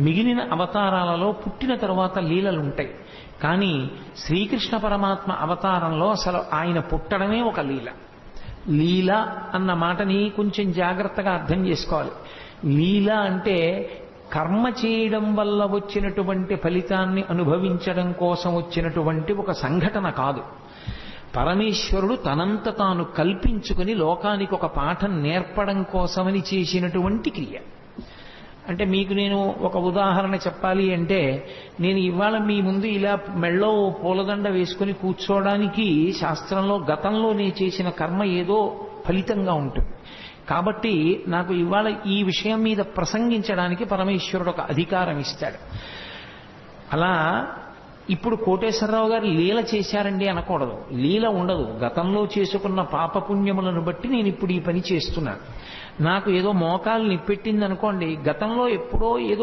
మిగిలిన అవతారాలలో పుట్టిన తరువాత లీలలు ఉంటాయి కానీ శ్రీకృష్ణ పరమాత్మ అవతారంలో అసలు ఆయన పుట్టడమే ఒక లీల. లీల అన్న మాటని కొంచెం జాగ్రత్తగా అర్థం చేసుకోవాలి. లీల అంటే కర్మ చేయడం వల్ల వచ్చినటువంటి ఫలితాన్ని అనుభవించడం కోసం వచ్చినటువంటి ఒక సంఘటన కాదు. పరమేశ్వరుడు తనంత తాను కల్పించుకుని లోకానికి ఒక పాఠం నేర్పడం కోసమని చేసినటువంటి క్రియ. అంటే మీకు నేను ఒక ఉదాహరణ చెప్పాలి అంటే నేను ఇవాళ మీ ముందు ఇలా మెళ్ళో పూలదండ వేసుకుని కూర్చోవడానికి శాస్త్రంలో గతంలో నేను చేసిన కర్మ ఏదో ఫలితంగా ఉంటుంది. కాబట్టి నాకు ఇవాళ ఈ విషయం మీద ప్రసంగించడానికి పరమేశ్వరుడు ఒక అధికారం ఇస్తాడు. అలా ఇప్పుడు కోటేశ్వరరావు గారు లీల చేశారండి అనకూడదు. లీల ఉండదు. గతంలో చేసుకున్న పాపపుణ్యములను బట్టి నేను ఇప్పుడు ఈ పని చేస్తున్నాను నాకు ఏదో మోకాలు నిప్పెట్టింది అనుకోండి గతంలో ఎప్పుడో ఏదో